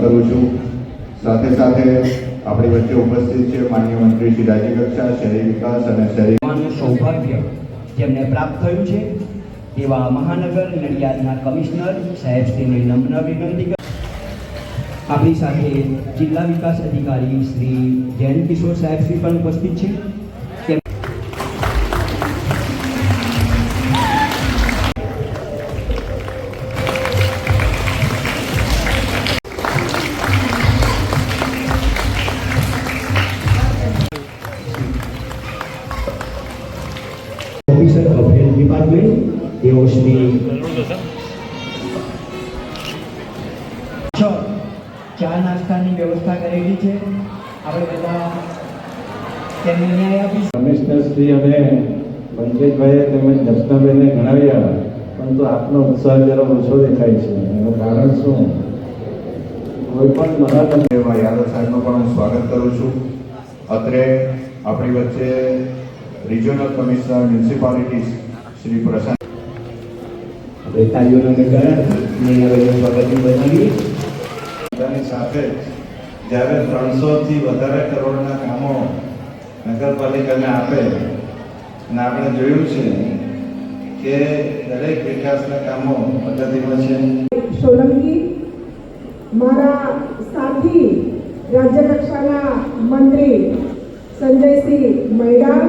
કરું છું. સાથે સાથે આપણી વચ્ચે ઉપસ્થિત છે માન્ય મંત્રી શ્રી રાજ્યકક્ષા શહેરી વિકાસ અને શહેરી સૌભાગ્ય જેમને પ્રાપ્ત થયું છે એવા મહાનગર નડિયાદના કમિશનર સાહેબ શ્રીને નમ્ર વિનંતી આપણી સાથે જિલ્લા વિકાસ અધિકારી શ્રી જયંત કિશોર સાહેબ શ્રી પણ ઉપસ્થિત છે. ડિપાર્ટમેન્ટ તેઓ શ્રી છ. ચા નાસ્તાની વ્યવસ્થા કરેલી છે. આપણે બધા તેમને ન્યાય આપીશું. કમિશનરશ્રી અને પંકજભાઈએ તેમજ દર્શનાબેનને ગણાવ્યા પરંતુ આપનો ઉત્સાહ જરા ઓછો દેખાય છે. એનું કારણ શું? કોઈ પણ એવા યાદવ સાહેબનું પણ હું સ્વાગત કરું છું. અત્રે આપણી વચ્ચે regional commissioner municipalities Shri Prashant આપણે તાલીઓના હવે સ્વાગતની બનાવીએ બધાની સાથે જ્યારે ત્રણસોથી વધારે કરોડના કામો નગરપાલિકાને આપે અને આપણે જોયું છે કે દરેક વિકાસના કામો પદ્ધતિમાં છે સોલંકી મારા સાથી રાજ્ય કક્ષાના મંત્રી સંજયસિંહ મૈડા